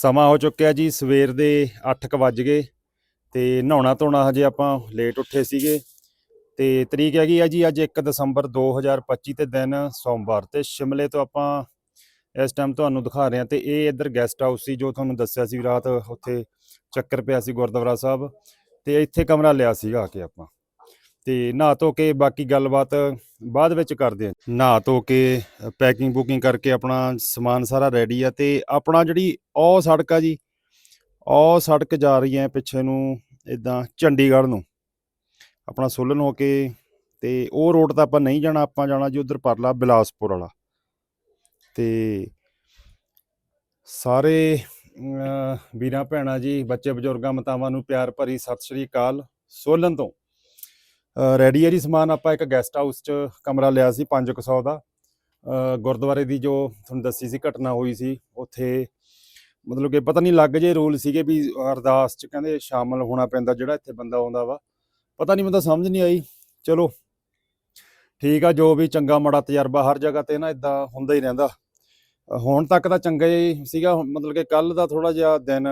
ਸਮਾਂ ਹੋ ਚੁੱਕਿਆ ਜੀ, ਸਵੇਰ ਦੇ 8:00 ਵੱਜ ਗਏ ਤੇ ਨਹਾਉਣਾ ਧੋਣਾ ਹਜੇ ਆਪਾਂ ਲੇਟ ਉੱਠੇ ਸੀਗੇ ਤੇ ਤਰੀਕ ਹੈਗੀ ਆ ਜੀ, ਅੱਜ 1 ਦਸੰਬਰ 2025 ਤੇ ਦਿਨ ਸੋਮਵਾਰ ਤੇ ਸ਼ਿਮਲੇ ਤੋਂ ਆਪਾਂ ਇਸ ਟਾਈਮ ਤੁਹਾਨੂੰ ਦਿਖਾ ਰਹੇ ਹਾਂ ਤੇ ਇਹ ਇੱਧਰ ਗੈਸਟ ਹਾਊਸ ਸੀ ਜੋ ਤੁਹਾਨੂੰ ਦੱਸਿਆ ਸੀ ਰਾਤ ਉੱਥੇ ਚੱਕਰ ਪਿਆ ਸੀ ਗੁਰਦੁਆਰਾ ਸਾਹਿਬ ਤੇ ਇੱਥੇ ਕਮਰਾ ਲਿਆ ਸੀਗਾ ਆ ਕੇ ਆਪਾਂ। ਤੇ ਨਹਾ ਧੋ ਕੇ ਬਾਕੀ ਗੱਲਬਾਤ ਬਾਅਦ ਵਿੱਚ ਕਰਦੇ ਹਾਂ। ਨਹਾ ਧੋ ਕੇ ਪੈਕਿੰਗ ਬੁਕਿੰਗ ਕਰਕੇ ਆਪਣਾ ਸਮਾਨ ਸਾਰਾ ਰੈਡੀ ਆ ਤੇ ਆਪਣਾ ਜਿਹੜੀ ਉਹ ਸੜਕ ਆ ਜੀ, ਉਹ ਸੜਕ ਜਾ ਰਹੀ ਹੈ ਪਿੱਛੇ ਨੂੰ ਇਦਾਂ ਚੰਡੀਗੜ੍ਹ ਨੂੰ। ਆਪਣਾ ਸੋਲਨ ਹੋ ਕੇ ਤੇ ਉਹ ਰੋਡ ਤਾਂ ਆਪਾਂ ਨਹੀਂ ਜਾਣਾ, ਆਪਾਂ ਜਾਣਾ ਜੀ ਉਧਰ ਪਰਲਾ ਬਿਲਾਸਪੁਰ ਵਾਲਾ। ਤੇ ਸਾਰੇ ਵੀਰਾਂ, ਭੈਣਾਂ ਜੀ, ਬੱਚੇ, ਬਜ਼ੁਰਗਾਂ, ਮਤਾਵਾਂ ਨੂੰ ਪਿਆਰ ਭਰੀ ਸਤਿ ਸ੍ਰੀ ਅਕਾਲ। ਸੋਲਨ ਤੋਂ ਰੈਡੀ ਹੈ ਜੀ ਸਮਾਨ। ਆਪਾਂ ਇੱਕ ਗੈਸਟ ਹਾਊਸ 'ਚ ਕਮਰਾ ਲਿਆ ਸੀ 500 ਦਾ। ਗੁਰਦੁਆਰੇ ਦੀ ਜੋ ਤੁਹਾਨੂੰ ਦੱਸੀ ਸੀ ਘਟਨਾ ਹੋਈ ਸੀ, ਉੱਥੇ ਮਤਲਬ ਕਿ ਪਤਾ ਨਹੀਂ ਲੱਗ ਜੇ ਰੂਲ ਸੀਗੇ ਵੀ ਅਰਦਾਸ 'ਚ ਕਹਿੰਦੇ ਸ਼ਾਮਲ ਹੋਣਾ ਪੈਂਦਾ ਜਿਹੜਾ ਇੱਥੇ ਬੰਦਾ ਆਉਂਦਾ ਵਾ। ਪਤਾ ਨਹੀਂ ਮੈਨੂੰ ਸਮਝ ਨਹੀਂ ਆਈ। ਚਲੋ, ਠੀਕ ਆ, ਜੋ ਵੀ ਚੰਗਾ ਮਾੜਾ ਤਜਰਬਾ ਹਰ ਜਗ੍ਹਾ ਤੇ ਨਾ ਇਦਾਂ ਹੁੰਦਾ ਹੀ ਰਹਿੰਦਾ। ਹੁਣ ਤੱਕ ਤਾਂ ਚੰਗਾ ਹੀ ਸੀਗਾ। ਮਤਲਬ ਕਿ ਕੱਲ ਦਾ ਥੋੜਾ ਜਿਹਾ ਦਿਨ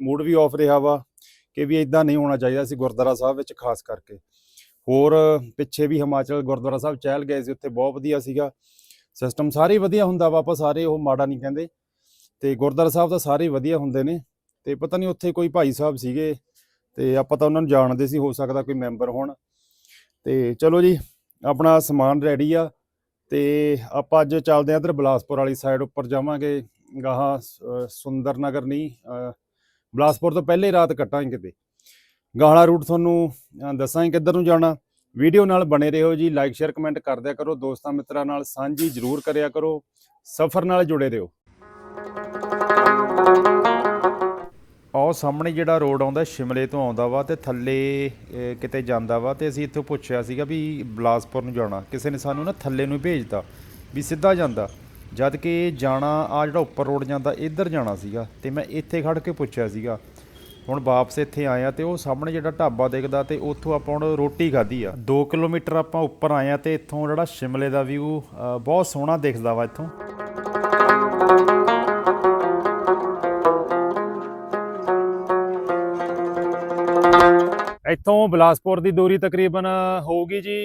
ਮੂਡ ਵੀ ਆਫ ਰਿਹਾ ਵਾ ਕਿ ਵੀ ਇਦਾਂ ਨਹੀਂ ਹੋਣਾ ਚਾਹੀਦਾ ਸੀ ਗੁਰਦੁਆਰਾ ਸਾਹਿਬ ਵਿੱਚ, ਖਾਸ ਕਰਕੇ। ਹੋਰ ਪਿੱਛੇ ਵੀ ਹਿਮਾਚਲ ਗੁਰਦੁਆਰਾ ਸਾਹਿਬ ਚਹਿਲ ਗਏ ਸੀ ਉੱਥੇ ਬਹੁਤ ਵਧੀਆ ਸੀਗਾ। ਸਿਸਟਮ ਸਾਰੇ ਵਧੀਆ ਹੁੰਦਾ ਵਾ ਆਪਾਂ ਸਾਰੇ ਉਹ ਮਾੜਾ ਨਹੀਂ ਕਹਿੰਦੇ। ਤੇ ਗੁਰਦੁਆਰਾ ਸਾਹਿਬ ਤਾਂ ਸਾਰੇ ਵਧੀਆ ਹੁੰਦੇ ਨੇ। ਤੇ ਪਤਾ ਨਹੀਂ ਉੱਥੇ ਕੋਈ ਭਾਈ ਸਾਹਿਬ ਸੀਗੇ ਤੇ ਆਪਾਂ ਤਾਂ ਉਹਨਾਂ ਨੂੰ ਜਾਣਦੇ ਸੀ ਹੋ ਸਕਦਾ ਕੋਈ ਮੈਂਬਰ ਹੋਣ। ਤੇ ਚਲੋ ਜੀ ਆਪਣਾ ਸਮਾਨ ਰੈਡੀ ਆ। ਤੇ ਆਪਾਂ ਅੱਜ ਚੱਲਦੇ ਆ ਇਧਰ ਬਲਾਸਪੁਰ ਵਾਲੀ ਸਾਈਡ ਉੱਪਰ ਜਾਵਾਂਗੇ। ਗਾਹਾਂ ਸ- ਸੁੰਦਰ ਨਗਰ ਨਹੀਂ ਅ, ਬਲਾਸਪੁਰ ਤੋਂ ਪਹਿਲੇ ਰਾਤ ਕੱਟਾਂਗੇ ਕਿਤੇ। ਗਾਹਲਾ ਰੂਟ ਤੁਹਾਨੂੰ ਦੱਸਾਂਗੇ ਕਿੱਧਰ ਨੂੰ ਜਾਣਾ। ਵੀਡੀਓ ਨਾਲ ਬਣੇ ਰਹੋ ਜੀ ਲਾਈਕ ਸ਼ੇਅਰ ਕਮੈਂਟ ਕਰਦਿਆ ਕਰੋ। ਦੋਸਤਾਂ ਮਿੱਤਰਾਂ ਨਾਲ ਸਾਂਝੀ ਜ਼ਰੂਰ ਕਰਿਆ ਕਰੋ। ਸਫ਼ਰ ਨਾਲ ਜੁੜੇ ਰਹੋ। ਆਹ ਸਾਹਮਣੇ ਜਿਹੜਾ ਰੋਡ ਆਉਂਦਾ, ਸ਼ਿਮਲੇ ਤੋਂ ਆਉਂਦਾ ਵਾ ਤੇ ਥੱਲੇ ਕਿਤੇ ਜਾਂਦਾ ਵਾ ਤੇ ਅਸੀਂ ਇੱਥੋਂ ਪੁੱਛਿਆ ਸੀਗਾ ਵੀ ਬਲਾਸਪੁਰ ਨੂੰ ਜਾਣਾ। ਕਿਸੇ ਨੇ ਸਾਨੂੰ ਨਾ ਥੱਲੇ ਨੂੰ ਭੇਜਤਾ ਵੀ ਸਿੱਧਾ ਜਾਂਦਾ। ਜਦ ਕਿ ਜਾਣਾ ਆ ਜਿਹੜਾ ਉੱਪਰ ਰੋਡ ਜਾਂਦਾ, ਇੱਧਰ ਜਾਣਾ ਸੀਗਾ ਤੇ ਮੈਂ ਇੱਥੇ ਖੜ ਕੇ ਪੁੱਛਿਆ ਸੀਗਾ ਹੁਣ ਵਾਪਸ ਇੱਥੇ ਆਏ ਆਇਆ ਤੇ ਉਹ ਸਾਹਮਣੇ ਜਿਹੜਾ ਢਾਬਾ ਦਿਖਦਾ ਤੇ ਉੱਥੋਂ ਆਪਾਂ ਹੁਣ ਰੋਟੀ ਖਾਧੀ ਆ। 2 ਕਿਲੋਮੀਟਰ ਆਪਾਂ ਉੱਪਰ ਆਏ ਆ ਤੇ ਇੱਥੋਂ ਜਿਹੜਾ ਸ਼ਿਮਲੇ ਦਾ ਵਿਊ ਬਹੁਤ ਸੋਹਣਾ ਦਿਖਦਾ ਵਾ ਇੱਥੋਂ। ਇੱਥੋਂ ਬਿਲਾਸਪੁਰ ਦੀ ਦੂਰੀ ਤਕਰੀਬਨ ਹੋਊਗੀ ਜੀ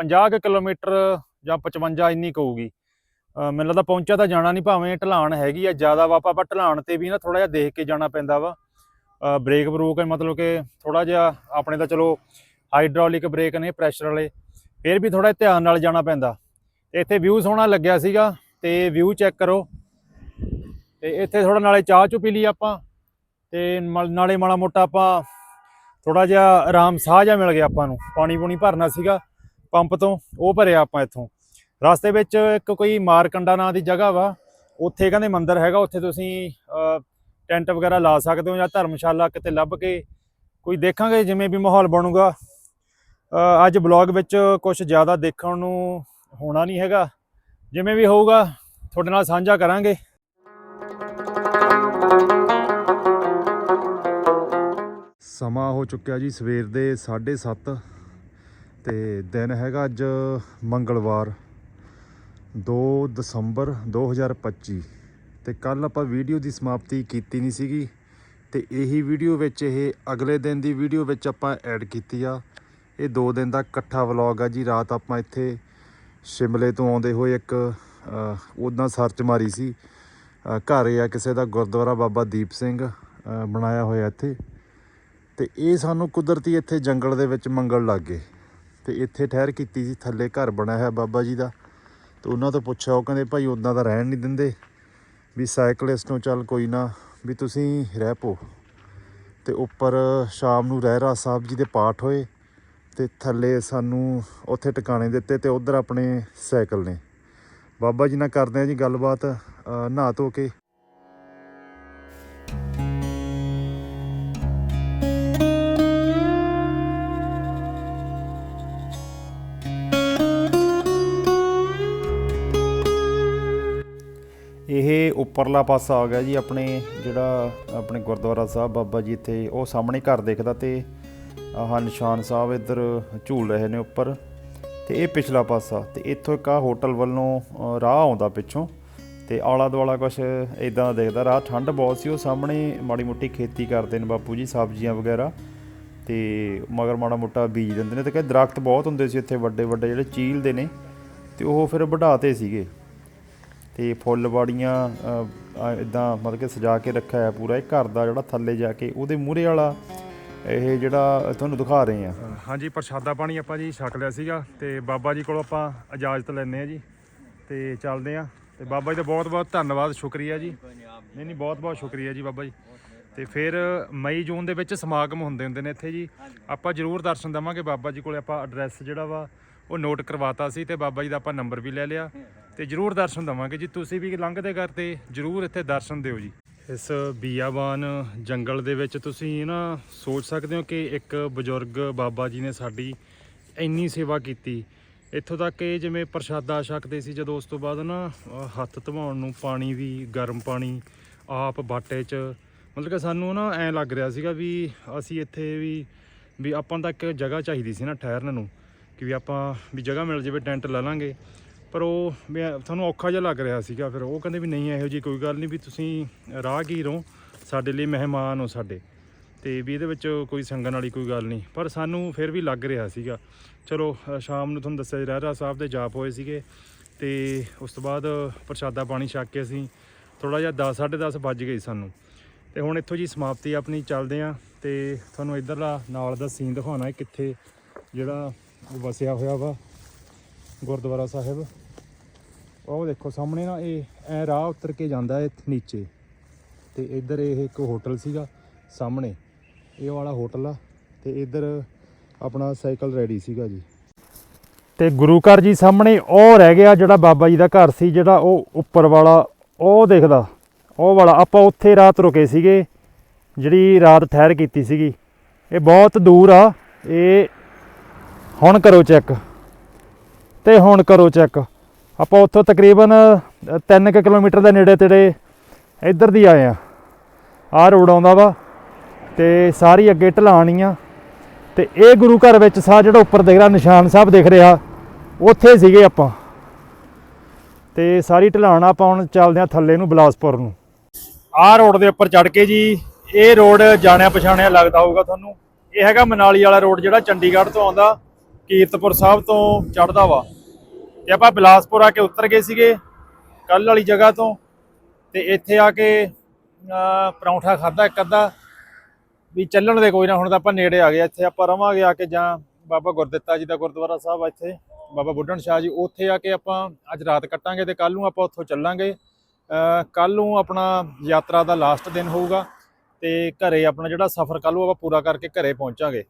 50 ਕੁ ਕਿਲੋਮੀਟਰ ਜਾਂ 55 ਇੰਨੀ ਕੁ ਹੋਊਗੀ। ਮੈਨੂੰ ਲੱਗਦਾ ਪਹੁੰਚਿਆ ਤਾਂ ਜਾਣਾ ਨਹੀਂ ਭਾਵੇਂ ਢਲਾਣ ਹੈਗੀ ਆ, ਜ਼ਿਆਦਾ ਵਾ, ਆਪਾਂ ਢਲਾਣ ਤੇ ਵੀ ਨਾ ਥੋੜਾ ਜਿਹਾ ਦੇਖ ਕੇ ਜਾਣਾ ਪੈਂਦਾ ਵਾ। ਅ, ਬ੍ਰੇਕ ਬਰੂਕ ਮਤਲਬ ਕਿ ਥੋੜਾ ਜਿਹਾ ਆਪਣੇ ਤਾਂ ਚਲੋ ਹਾਈਡ੍ਰੋਲਿਕ ਬ੍ਰੇਕ ਨੇ ਪ੍ਰੈਸ਼ਰ ਵਾਲੇ ਫਿਰ ਵੀ ਥੋੜਾ ਧਿਆਨ ਨਾਲ ਜਾਣਾ ਪੈਂਦਾ। ਤੇ ਇੱਥੇ ਵਿਊ ਸੋਹਣਾ ਲੱਗਿਆ ਸੀਗਾ ਤੇ ਵਿਊ ਚੈੱਕ ਕਰੋ। ਤੇ ਇੱਥੇ ਥੋੜਾ ਨਾਲੇ ਚਾਹ ਚੁ ਪੀ ਲਈ ਆਪਾਂ ਤੇ ਮਲ- ਨਾਲੇ ਮਾੜਾ ਮੋਟਾ ਆਪਾਂ ਥੋੜਾ ਜਿਹਾ ਆਰਾਮ ਸਾਹ ਜਿਹਾ ਮਿਲ ਗਿਆ ਆਪਾਂ ਨੂੰ। ਪਾਣੀ ਪੂਣੀ ਭਰਨਾ ਸੀਗਾ ਪੰਪ ਤੋਂ ਉਹ ਭਰਿਆ ਆਪਾਂ ਇੱਥੋਂ। ਰਸਤੇ ਵਿੱਚ ਇੱਕ ਕੋਈ ਮਾਰਕੰਡਾ ਨਾਂ ਦੀ ਜਗ੍ਹਾ ਵਾ ਉੱਥੇ ਕਹਿੰਦੇ ਮੰਦਿਰ ਹੈਗਾ ਉੱਥੇ ਤੁਸੀਂ ਟੈਂਟ ਵਗੈਰਾ ਲਾ ਸਕਦੇ ਹੋ ਜਾਂ ਧਰਮਸ਼ਾਲਾ ਕਿਤੇ ਲੱਭ ਕੇ ਕੋਈ ਦੇਖਾਂਗੇ ਜਿਵੇਂ ਵੀ ਮਾਹੌਲ ਬਣੂਗਾ। ਅੱਜ ਬਲੌਗ ਵਿੱਚ ਕੁਝ ਜ਼ਿਆਦਾ ਦੇਖਣ ਨੂੰ ਹੋਣਾ ਨਹੀਂ ਹੈਗਾ। ਜਿਵੇਂ ਵੀ ਹੋਊਗਾ, ਤੁਹਾਡੇ ਨਾਲ ਸਾਂਝਾ ਕਰਾਂਗੇ। ਸਮਾਂ ਹੋ ਚੁੱਕਿਆ ਜੀ ਸਵੇਰ ਦੇ 7:30 ਤੇ ਦਿਨ ਹੈਗਾ ਅੱਜ ਮੰਗਲਵਾਰ 2 ਦਸੰਬਰ 2025 ਤੇ ਕੱਲ ਆਪਾਂ ਵੀਡੀਓ ਦੀ ਸਮਾਪਤੀ ਕੀਤੀ ਨਹੀਂ ਸੀਗੀ ਤੇ ਇਹੀ ਵੀਡੀਓ ਵਿੱਚ ਇਹ ਅਗਲੇ ਦਿਨ ਦੀ ਵੀਡੀਓ ਵਿੱਚ ਆਪਾਂ ਐਡ ਕੀਤੀ ਆ। ਇਹ 2 ਦਿਨ ਦਾ ਇਕੱਠਾ ਵਲੌਗ ਆ ਜੀ। ਰਾਤ ਆਪਾਂ ਇੱਥੇ ਸ਼ਿਮਲੇ ਤੋਂ ਆਉਂਦੇ ਹੋਏ ਇੱਕ ਉਦਾਂ ਸਰਚ ਮਾਰੀ ਸੀ। ਘਰ ਆ ਕਿਸੇ ਦਾ ਗੁਰਦੁਆਰਾ ਬਾਬਾ ਦੀਪ ਸਿੰਘ ਬਣਾਇਆ ਹੋਇਆ ਇੱਥੇ। ਤੇ ਇਹ ਸਾਨੂੰ ਕੁਦਰਤੀ ਇੱਥੇ ਜੰਗਲ ਦੇ ਵਿੱਚ ਮੰਗਲ ਲੱਗ ਗਏ। ਤੇ ਇੱਥੇ ਠਹਿਰ ਕੀਤੀ ਸੀ। ਥੱਲੇ ਘਰ ਬਣਿਆ ਹੋਇਆ ਬਾਬਾ ਜੀ ਦਾ। ਤੇ ਉਹਨਾਂ ਤੋਂ ਪੁੱਛਿਆ, ਉਹ ਕਹਿੰਦੇ, ਭਾਈ ਉਦਾਂ ਦਾ ਰਹਿਣ ਨਹੀਂ ਦਿੰਦੇ। ਵੀ ਸਾਈਕਲਿਸਟ ਨੂੰ ਚੱਲ ਕੋਈ ਨਾ, ਵੀ ਤੁਸੀਂ ਰਹਿ ਪੋ ਤੇ ਉੱਪਰ ਸ਼ਾਮ ਨੂੰ ਰਹਿਰਾ ਸਾਹਿਬ ਜੀ ਦੇ ਪਾਠ ਹੋਏ ਤੇ ਥੱਲੇ ਸਾਨੂੰ ਉੱਥੇ ਟਿਕਾਣੇ ਦਿੱਤੇ ਤੇ ਉਧਰ ਆਪਣੇ ਸਾਈਕਲ ਨੇ। ਬਾਬਾ ਜੀ ਨਾਲ ਕਰਦੇ ਆ ਜੀ ਗੱਲਬਾਤ ਨਹਾ ਧੋ ਕੇ। ਉੱਪਰਲਾ ਪਾਸਾ ਆ ਗਿਆ ਜੀ ਆਪਣੇ ਜਿਹੜਾ ਆਪਣੇ ਗੁਰਦੁਆਰਾ ਸਾਹਿਬ ਬਾਬਾ ਜੀ ਇੱਥੇ, ਉਹ ਸਾਹਮਣੇ ਘਰ ਦੇਖਦਾ ਤੇ ਆਹ ਨਿਸ਼ਾਨ ਸਾਹਿਬ ਇੱਧਰ ਝੂਲ ਰਹੇ ਨੇ ਉੱਪਰ ਤੇ ਇਹ ਪਿਛਲਾ ਪਾਸਾ ਤੇ ਇੱਥੋਂ ਇੱਕ ਆ ਹੋਟਲ ਵੱਲੋਂ ਰਾਹ ਆਉਂਦਾ ਪਿੱਛੋਂ ਤੇ ਆਲਾ ਦੁਆਲਾ ਕੁਛ ਇਦਾਂ ਦਾ ਦੇਖਦਾ, ਰਾਹ ਠੰਡ ਬਹੁਤ ਸੀ, ਉਹ ਸਾਹਮਣੇ ਮਾੜੀ ਮੋਟੀ ਖੇਤੀ ਕਰਦੇ ਨੇ ਬਾਪੂ ਜੀ ਸਬਜ਼ੀਆਂ ਵਗੈਰਾ ਤੇ ਮਗਰ ਮਾੜਾ ਮੋਟਾ ਬੀਜ ਦਿੰਦੇ ਨੇ ਤੇ ਕਹੇ ਦਰਖਤ ਬਹੁਤ ਹੁੰਦੇ ਸੀ ਇੱਥੇ ਵੱਡੇ ਵੱਡੇ ਜਿਹੜੇ ਚੀਲ ਦੇ ਨੇ ਤੇ ਉਹ ਫਿਰ ਵਢਾਤੇ ਸੀਗੇ। ਤੇ ਫੁੱਲਵਾੜੀਆਂ ਇਦਾਂ ਮਤਲਬ ਕਿ ਸਜਾ ਕੇ ਰੱਖਿਆ ਹੈ ਪੂਰਾ, ਇਹ ਘਰ ਦਾ ਜਿਹੜਾ ਥੱਲੇ ਜਾ ਕੇ, ਉਹਦੇ ਮੂਹਰੇ ਵਾਲਾ, ਇਹ ਜਿਹੜਾ ਤੁਹਾਨੂੰ ਦਿਖਾ ਰਹੇ ਆ ਹਾਂਜੀ, ਪ੍ਰਸ਼ਾਦਾ ਪਾਣੀ ਆਪਾਂ ਜੀ ਛਕ ਲਿਆ ਸੀਗਾ ਤੇ ਬਾਬਾ ਜੀ ਕੋਲੋਂ ਆਪਾਂ ਇਜਾਜ਼ਤ ਲੈਣੇ ਆ ਜੀ। ਤੇ ਚੱਲਦੇ ਆ ਤੇ ਬਾਬਾ ਜੀ ਦਾ ਬਹੁਤ ਬਹੁਤ ਧੰਨਵਾਦ, ਸ਼ੁਕਰੀਆ ਜੀ। ਨਹੀਂ ਨਹੀਂ, ਬਹੁਤ ਬਹੁਤ ਸ਼ੁਕਰੀਆ ਜੀ ਬਾਬਾ ਜੀ। ਤੇ ਫਿਰ ਮਈ, ਜੂਨ ਦੇ ਵਿੱਚ ਸਮਾਗਮ ਹੁੰਦੇ ਹੁੰਦੇ ਨੇ ਇੱਥੇ ਜੀ। ਆਪਾਂ ਜ਼ਰੂਰ ਦਰਸ਼ਨ ਦੇਵਾਂਗੇ ਬਾਬਾ ਜੀ ਕੋਲੇ, ਆਪਾਂ ਐਡਰੈਸ ਜਿਹੜਾ ਵਾ ਉਹ ਨੋਟ ਕਰਵਾਤਾ ਸੀ ਤੇ ਬਾਬਾ ਜੀ ਦਾ ਆਪਾਂ ਨੰਬਰ ਵੀ ਲੈ ਲਿਆ ਤੇ ਜ਼ਰੂਰ ਦਰਸ਼ਨ ਦੇਵਾਂਗੇ ਜੀ। ਤੁਸੀਂ ਵੀ ਲੰਘਦੇ ਘਰ ਤੇ ਜ਼ਰੂਰ ਇੱਥੇ ਦਰਸ਼ਨ ਦਿਓ ਜੀ। ਇਸ ਬੀਆਬਾਨ ਜੰਗਲ ਦੇ ਵਿੱਚ ਤੁਸੀਂ ਨਾ ਸੋਚ ਸਕਦੇ ਹੋ ਕਿ ਇੱਕ ਬਜ਼ੁਰਗ ਬਾਬਾ ਜੀ ਨੇ ਸਾਡੀ ਇੰਨੀ ਸੇਵਾ ਕੀਤੀ। ਇੱਥੋਂ ਤੱਕ ਕਿ ਜਿਵੇਂ ਪ੍ਰਸ਼ਾਦਾ ਛਕਦੇ ਸੀ, ਜਦੋਂ ਉਸ ਤੋਂ ਬਾਅਦ ਨਾ ਹੱਥ ਧਵਾਉਣ ਨੂੰ ਪਾਣੀ ਵੀ, ਗਰਮ ਪਾਣੀ, ਆਪ ਬਾਟੇ 'ਚ ਮਤਲਬ ਕਿ ਸਾਨੂੰ ਨਾ ਐਂ ਲੱਗ ਰਿਹਾ ਸੀਗਾ ਵੀ ਅਸੀਂ ਇੱਥੇ ਵੀ ਵੀ ਆਪਾਂ ਤੱਕ ਜਗ੍ਹਾ ਚਾਹੀਦੀ ਸੀ ਨਾ ਠਹਿਰਨ ਨੂੰ। ਕਿ ਵੀ ਆਪਾਂ ਵੀ ਜਗ੍ਹਾ ਮਿਲ ਜਾਵੇ, ਟੈਂਟ ਲੈ ਲਾਂਗੇ। ਪਰ ਉਹ ਮੈਂ ਤੁਹਾਨੂੰ ਔਖਾ ਜਿਹਾ ਲੱਗ ਰਿਹਾ ਸੀਗਾ। ਫਿਰ ਉਹ ਕਹਿੰਦੇ ਵੀ ਨਹੀਂ, ਇਹੋ ਜੀ ਕੋਈ ਗੱਲ ਨਹੀਂ ਵੀ ਤੁਸੀਂ ਰਾਹਗੀਰ ਹੋ, ਸਾਡੇ ਲਈ ਮਹਿਮਾਨ ਹੋ ਸਾਡੇ। ਤੇ ਵੀ ਇਹਦੇ ਵਿੱਚ ਕੋਈ ਸੰਗਣ ਵਾਲੀ ਕੋਈ ਗੱਲ ਨਹੀਂ। ਪਰ ਸਾਨੂੰ ਫਿਰ ਵੀ ਲੱਗ ਰਿਹਾ ਸੀਗਾ। ਚਲੋ ਸ਼ਾਮ ਨੂੰ ਤੁਹਾਨੂੰ ਦੱਸਿਆ ਰਹਿਰਾ ਸਾਹਿਬ ਦੇ ਜਾਪ ਹੋਏ ਸੀਗੇ। ਤੇ ਉਸ ਤੋਂ ਬਾਅਦ ਪ੍ਰਸ਼ਾਦਾ ਪਾਣੀ ਛਕ ਕੇ ਅਸੀਂ ਥੋੜਾ ਜਿਹਾ 10 10:30 ਵੱਜ ਗਏ ਸਾਨੂੰ। ਤੇ ਹੁਣ ਇੱਥੋਂ ਜੀ ਸਮਾਪਤੀ ਆਪਣੀ ਚੱਲਦੇ ਆ। ਤੇ ਤੁਹਾਨੂੰ ਇਧਰਲਾ ਨਾਲ ਦਾ ਸੀਨ ਦਿਖਾਉਣਾ ਹੈ ਕਿੱਥੇ ਜਿਹੜਾ ਵਸਿਆ ਹੋਇਆ ਵਾ, ਗੁਰਦੁਆਰਾ ਸਾਹਿਬ। ਉਹ ਦੇਖੋ ਸਾਹਮਣੇ ਨਾ, ਇਹ ਐ ਰਾਹ ਉਤਰ ਕੇ ਜਾਂਦਾ ਹੈ ਨੀਚੇ। ਤੇ ਇੱਧਰ ਇਹ ਇੱਕ ਹੋਟਲ ਸੀਗਾ ਸਾਹਮਣੇ। ਇਹ ਵਾਲਾ ਹੋਟਲ ਆ ਤੇ ਇੱਧਰ ਆਪਣਾ ਸਾਈਕਲ ਰੈਡੀ ਸੀਗਾ ਜੀ। ਤੇ ਗੁਰੂ ਘਰ ਜੀ ਸਾਹਮਣੇ ਉਹ ਰਹਿ ਗਿਆ ਜਿਹੜਾ ਬਾਬਾ ਜੀ ਦਾ ਘਰ ਸੀ, ਜਿਹੜਾ ਉਹ ਉੱਪਰ ਵਾਲਾ, ਉਹ ਦੇਖਦਾ। ਉਹ ਵਾਲਾ, ਆਪਾਂ ਉੱਥੇ ਰਾਤ ਰੁਕੇ ਸੀਗੇ, ਜਿਹੜੀ ਰਾਤ ਠਹਿਰ ਕੀਤੀ ਸੀਗੀ। ਇਹ ਬਹੁਤ ਦੂਰ ਆ, ਇਹ ਹੁਣ ਕਰੋ ਚੈੱਕ। ਤੇ ਹੁਣ ਕਰੋ ਚੈੱਕ। ਆਪਾਂ ਉੱਥੋਂ ਤਕਰੀਬਨ 3 ਕਿਲੋਮੀਟਰ ਦੇ ਨੇੜੇ ਤੇੜੇ ਇੱਧਰ ਦੀ ਆਏ ਆ। ਆਹ ਰੋਡ ਆਉਂਦਾ ਵਾ ਤੇ ਸਾਰੀ ਅੱਗੇ ਢਲਾਣ ਆ। ਤੇ ਇਹ ਗੁਰੂ ਘਰ ਵਿੱਚ ਸਾ ਜਿਹੜਾ ਉੱਪਰ ਦਿਖ ਰਿਹਾ, ਨਿਸ਼ਾਨ ਸਾਹਿਬ ਦਿਖ ਰਿਹਾ, ਉੱਥੇ ਸੀਗੇ ਆਪਾਂ। ਤੇ ਸਾਰੀ ਢਲਾਣ ਆਪਾਂ ਹੁਣ ਚੱਲਦੇ ਆ ਥੱਲੇ ਨੂੰ ਬਿਲਾਸਪੁਰ ਨੂੰ। ਆਹ ਰੋਡ ਦੇ ਉੱਪਰ ਚੜ ਕੇ ਜੀ, ਇਹ ਰੋਡ ਜਾਣਿਆ ਪਛਾਣਿਆ ਲੱਗਦਾ ਹੋਊਗਾ ਤੁਹਾਨੂੰ। ਇਹ ਹੈਗਾ ਮਨਾਲੀ ਵਾਲਾ ਰੋਡ ਜਿਹੜਾ ਚੰਡੀਗੜ੍ਹ ਤੋਂ ਆਉਂਦਾ। ਕੀਰਤਪੁਰ ਸਾਹਿਬ ਤੋਂ ਚੜਦਾ ਵਾ। ਤੇ ਆਪਾਂ ਬਿਲਾਸਪੁਰ ਆ ਕੇ ਉਤਰ ਗਏ ਸੀਗੇ ਕੱਲ ਵਾਲੀ ਜਗ੍ਹਾ ਤੋਂ। ਤੇ ਇੱਥੇ ਆ ਕੇ ਪਰੌਂਠਾ ਖਾਦਾ ਇੱਕ ਅੱਧਾ। ਵੀ ਚੱਲਣ ਦੇ ਕੋਈ ਨਾ, ਹੁਣ ਤਾਂ ਆਪਾਂ ਨੇੜੇ ਆ ਗਏ ਇੱਥੇ ਆਪਾਂ ਰਵਾਂਗੇ ਆ ਕੇ ਜਾਂ ਬਾਬਾ ਗੁਰਦਿੱਤਾ ਜੀ ਦਾ ਗੁਰਦੁਆਰਾ ਸਾਹਿਬ ਆ ਇੱਥੇ, ਬਾਬਾ ਬੁੱਢਣ ਸ਼ਾਹ ਜੀ। ਉੱਥੇ ਆ ਕੇ ਆਪਾਂ ਅੱਜ ਰਾਤ ਕੱਟਾਂਗੇ ਤੇ ਕੱਲ ਨੂੰ ਆਪਾਂ ਉੱਥੋਂ ਚੱਲਾਂਗੇ। ਕੱਲ ਨੂੰ ਆਪਣਾ ਯਾਤਰਾ ਦਾ ਲਾਸਟ ਦਿਨ ਹੋਊਗਾ ਤੇ ਘਰੇ ਆਪਣਾ ਜਿਹੜਾ ਸਫ਼ਰ ਕੱਲ ਨੂੰ ਆਪਾਂ ਪੂਰਾ ਕਰਕੇ ਘਰੇ ਪਹੁੰਚਾਂਗੇ।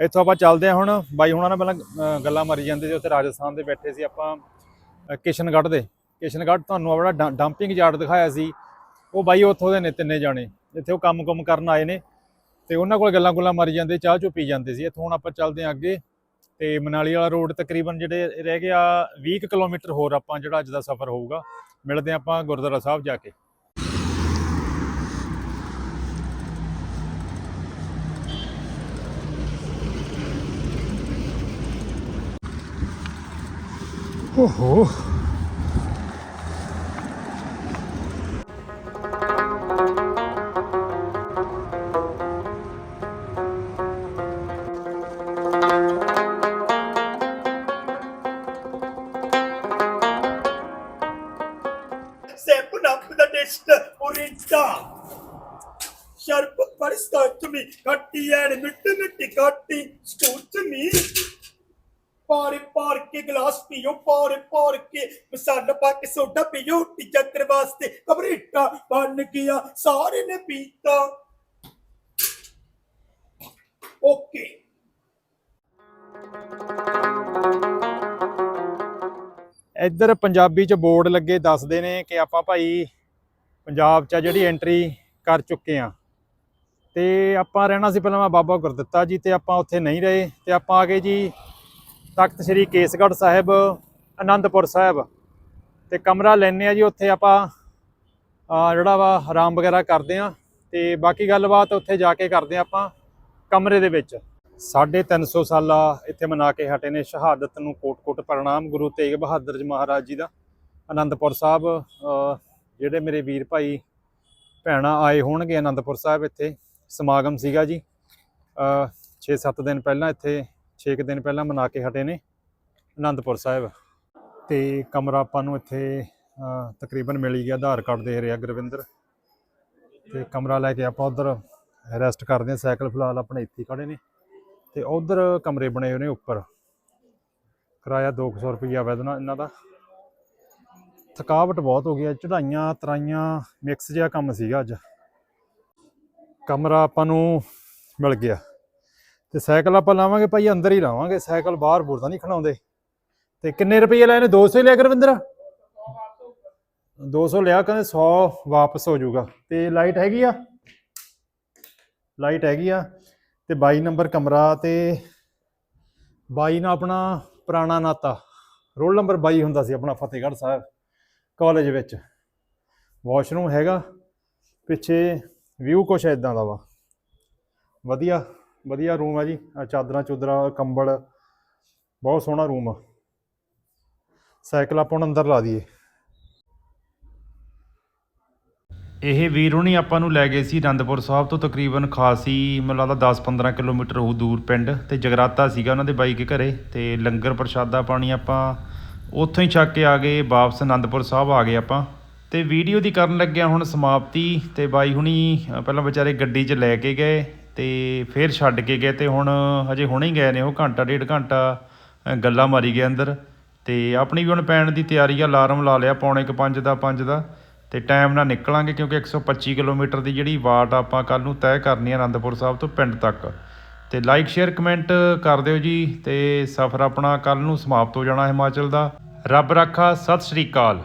ਇੱਥੋਂ ਆਪਾਂ ਚੱਲਦੇ ਹਾਂ ਹੁਣ। ਬਾਈ ਹੁਣਾਂ ਨਾਲ ਪਹਿਲਾਂ ਗੱਲਾਂ ਮਾਰੀ ਜਾਂਦੇ ਸੀ, ਉੱਥੇ ਰਾਜਸਥਾਨ ਦੇ ਬੈਠੇ ਸੀ ਆਪਾਂ ਕਿਸ਼ਨਗੜ੍ਹ ਦੇ। ਕਿਸ਼ਨਗੜ੍ਹ ਤੁਹਾਨੂੰ ਆਪਣਾ ਡੰ- ਡੰਪਿੰਗ ਯਾਰਡ ਦਿਖਾਇਆ ਸੀ। ਉਹ ਬਾਈ ਉੱਥੋਂ ਦੇ ਨੇ ਤਿੰਨੇ ਜਾਣੇ। ਇੱਥੇ ਉਹ ਕੰਮ-ਕੁਮ ਕਰਨ ਆਏ ਨੇ। ਤੇ ਉਹਨਾਂ ਕੋਲ ਗੱਲਾਂ ਗੁੱਲਾਂ ਮਾਰੀ ਜਾਂਦੇ, ਚਾਹ ਚੋ ਪੀ ਜਾਂਦੇ ਸੀ। ਇੱਥੋਂ ਹੁਣ ਆਪਾਂ ਚੱਲਦੇ ਹਾਂ ਅੱਗੇ। ਤੇ ਮਨਾਲੀ ਵਾਲਾ ਰੋਡ ਤਕਰੀਬਨ ਜਿਹੜੇ ਰਹਿ ਗਿਆ 20 ਕੁ ਕਿਲੋਮੀਟਰ ਹੋਰ ਆਪਾਂ ਜਿਹੜਾ ਅੱਜ ਦਾ ਸਫ਼ਰ ਹੋਊਗਾ। ਮਿਲਦੇ ਹਾਂ ਆਪਾਂ ਗੁਰਦੁਆਰਾ ਸਾਹਿਬ ਜਾ ਕੇ। Ого. ഷർപ്പ് പരിസ്ഥാത്തുമി കട്ടിയാണ് മിട്ടുമിട്ടി കട്ടി സ്കൂത്തുമി ਪਾਰੇ ਪਾਰ ਕੇ ਗਲਾਸ ਪੀਓ ਪਾਰੇ ਪਾਰ ਕੇ ਮਸਾਲਾ ਪਾ ਕੇ ਸੋਡਾ ਪੀਓ ਟੀ ਚੱਕਰ ਵਾਸਤੇ। ਕਬਰੇਟਾ ਬਣ ਗਿਆ, ਸਾਰੇ ਨੇ ਪੀਤਾ। ਓਕੇ। ਇੱਧਰ ਪੰਜਾਬੀ ਚ ਬੋਰਡ ਲੱਗੇ ਦੱਸਦੇ ਨੇ ਕਿ ਆਪਾਂ ਭਾਈ ਪੰਜਾਬ ਚ ਜਿਹੜੀ ਐਂਟਰੀ ਕਰ ਚੁੱਕੇ ਆ। ਤੇ ਆਪਾਂ ਰਹਿਣਾ ਸੀ ਪਹਿਲਾਂ ਬਾਬਾ ਗੁਰਦਿੱਤਾ ਜੀ ਤੇ ਆਪਾਂ ਉੱਥੇ ਨਹੀਂ ਰਹੇ ਤੇ ਆਪਾਂ ਆ ਗਏ ਜੀ ਤਖਤ ਸ੍ਰੀ ਕੇਸਗੜ੍ਹ ਸਾਹਿਬ ਆਨੰਦਪੁਰ ਸਾਹਿਬ। ਤੇ ਕਮਰਾ ਲੈਣੇ ਆ ਜੀ, ਉੱਥੇ ਆਪਾਂ ਜਿਹੜਾ ਵਾ ਆਰਾਮ ਵਗੈਰਾ ਕਰਦੇ ਆ। ਤੇ ਬਾਕੀ ਗੱਲਬਾਤ ਉੱਥੇ ਜਾ ਕੇ ਕਰਦੇ ਆ ਆਪਾਂ ਕਮਰੇ ਦੇ ਵਿੱਚ। 350 ਸਾਲਾ ਇੱਥੇ ਮਨਾ ਕੇ ਹਟੇ ਨੇ ਸ਼ਹਾਦਤ ਨੂੰ ਕੋਟ-ਕੋਟ ਪ੍ਰਣਾਮ ਗੁਰੂ ਤੇਗ ਬਹਾਦਰ ਜੀ ਮਹਾਰਾਜ ਜੀ ਦਾ। ਆਨੰਦਪੁਰ ਸਾਹਿਬ ਜਿਹੜੇ ਮੇਰੇ ਵੀਰ ਭਾਈ, ਭੈਣਾਂ ਆਏ ਹੋਣਗੇ ਆਨੰਦਪੁਰ ਸਾਹਿਬ ਇੱਥੇ। ਸਮਾਗਮ ਸੀਗਾ ਜੀ। 6-7 ਦਿਨ ਪਹਿਲਾਂ ਇੱਥੇ 6 ਦਿਨ ਪਹਿਲਾਂ ਮਨਾ ਕੇ ਹਟੇ ਨੇ ਅਨੰਦਪੁਰ ਸਾਹਿਬ। ਤੇ ਕਮਰਾ ਆਪਾਂ ਨੂੰ ਇੱਥੇ ਤਕਰੀਬਨ ਮਿਲ ਹੀ ਗਿਆ ਆਧਾਰ ਕਾਰਡ ਦੇ ਰਿਹਾ ਗੁਰਵਿੰਦਰ। ਤੇ ਕਮਰਾ ਲੈ ਕੇ ਆਪਾਂ ਉਧਰ ਰੈਸਟ ਕਰਦੇ ਹਾਂ, ਸਾਈਕਲ ਫਿਲਹਾਲ ਆਪਣੇ ਇੱਥੇ ਹੀ ਖੜੇ ਨੇ। ਤੇ ਉਧਰ ਕਮਰੇ ਬਣੇ ਹੋਏ ਨੇ ਉੱਪਰ। ਕਿਰਾਇਆ 200 ਰੁਪਈਆ ਵੈਦਨਾ ਇਹਨਾਂ ਦਾ। ਥਕਾਵਟ ਬਹੁਤ ਹੋ ਗਈ ਚੜਾਈਆਂ ਤਰਾਈਆਂ ਮਿਕਸ ਜਿਹਾ ਕੰਮ ਸੀਗਾ ਅੱਜ। ਕਮਰਾ ਆਪਾਂ ਨੂੰ ਮਿਲ ਗਿਆ। ਤੇ ਸਾਈਕਲ ਆਪਾਂ ਲਾਵਾਂਗੇ ਭਾਈ, ਅੰਦਰ ਹੀ ਲਾਵਾਂਗੇ। ਸਾਈਕਲ ਬਾਹਰ ਬੁਰਦਾ ਨਹੀਂ ਖੜਾਉਂਦੇ ਤੇ ਕਿੰਨੇ ਰੁਪਏ ਲਏ ਨੇ 200 ਹੀ ਲਿਆ ਗੁਰਵਿੰਦਰ? 200 ਲਿਆ, ਕਹਿੰਦੇ 100 ਵਾਪਸ ਹੋ ਜਾਊਗਾ। ਤੇ ਲਾਈਟ ਹੈਗੀ ਆ? ਲਾਈਟ ਹੈਗੀ ਆ। ਤੇ 22 ਨੰਬਰ ਕਮਰਾ ਤੇ 22 ਨਾਲ ਆਪਣਾ ਪੁਰਾਣਾ ਨਾਤਾ। ਰੋਲ ਨੰਬਰ 22 ਹੁੰਦਾ ਸੀ ਆਪਣਾ ਫਤਿਹਗੜ੍ਹ ਸਾਹਿਬ ਕਾਲਜ ਵਿੱਚ। ਵਾਸ਼ਰੂਮ ਹੈਗਾ। ਪਿੱਛੇ ਵਿਊ ਕੁਛ ਇਦਾਂ ਦਾ ਵਾ। ਵਧੀਆ। ਵਧੀਆ ਰੂਮ ਹੈ ਜੀ। ਚਾਦਰਾਂ ਚੁਦਰਾਂ, ਕੰਬਲ। ਬਹੁਤ ਸੋਹਣਾ ਰੂਮ ਆ। ਸਾਈਕਲ ਆਪਾਂ ਹੁਣ ਅੰਦਰ ਲਾ ਦਈਏ। ਇਹ ਵੀਰ ਹੁਣੀ ਆਪਾਂ ਨੂੰ ਲੈ ਗਏ ਸੀ ਅਨੰਦਪੁਰ ਸਾਹਿਬ ਤੋਂ ਤਕਰੀਬਨ ਖਾਸੀ, ਮੈਨੂੰ ਲੱਗਦਾ 10-15 ਕਿਲੋਮੀਟਰ ਉਹ ਦੂਰ ਪਿੰਡ ਤੇ ਜਗਰਾਤਾ ਸੀਗਾ ਉਹਨਾਂ ਦੇ ਬਾਈ ਕੇ ਘਰੇ ਤੇ ਲੰਗਰ ਪ੍ਰਸ਼ਾਦਾ ਪਾਣੀ ਆਪਾਂ ਉੱਥੋਂ ਹੀ ਛੱਕ ਕੇ ਆ ਗਏ, ਵਾਪਸ ਅਨੰਦਪੁਰ ਸਾਹਿਬ ਆ ਗਏ ਆਪਾਂ। ਤੇ ਵੀਡੀਓ ਦੀ ਕਰਨ ਲੱਗਿਆ ਹੁਣ ਸਮਾਪਤੀ ਤੇ ਬਾਈ ਹੁਣੀ ਪਹਿਲਾਂ ਵਿਚਾਰੇ ਗੱਡੀ 'ਚ ਲੈ ਕੇ ਗਏ ਅਤੇ ਫਿਰ ਛੱਡ ਕੇ ਗਏ ਅਤੇ ਹੁਣ ਹਜੇ ਹੁਣੇ ਹੀ ਗਏ ਨੇ ਉਹ ਘੰਟਾ, ਡੇਢ ਘੰਟਾ ਗੱਲਾਂ ਮਾਰੀ ਗਏ ਅੰਦਰ। ਅਤੇ ਆਪਣੀ ਵੀ ਹੁਣ ਪੈਣ ਦੀ ਤਿਆਰੀ ਆ, ਅਲਾਰਮ ਲਾ ਲਿਆ ਪੌਣੇ ਕੁ ਪੰਜ ਦਾ ਪੰਜ ਦਾ। ਅਤੇ ਟਾਈਮ ਨਾਲ ਨਿਕਲਾਂਗੇ ਕਿਉਂਕਿ 125 ਕਿਲੋਮੀਟਰ ਦੀ ਜਿਹੜੀ ਵਾਟ ਆਪਾਂ ਕੱਲ੍ਹ ਨੂੰ ਤੈਅ ਕਰਨੀ ਹੈ ਅਨੰਦਪੁਰ ਸਾਹਿਬ ਤੋਂ ਪਿੰਡ ਤੱਕ। ਅਤੇ ਲਾਈਕ ਸ਼ੇਅਰ ਕਮੈਂਟ ਕਰ ਦਿਓ ਜੀ ਅਤੇ ਸਫ਼ਰ ਆਪਣਾ ਕੱਲ੍ਹ ਨੂੰ ਸਮਾਪਤ ਹੋ ਜਾਣਾ ਹਿਮਾਚਲ ਦਾ। ਰੱਬ ਰਾਖਾ, ਸਤਿ ਸ਼੍ਰੀ ਅਕਾਲ।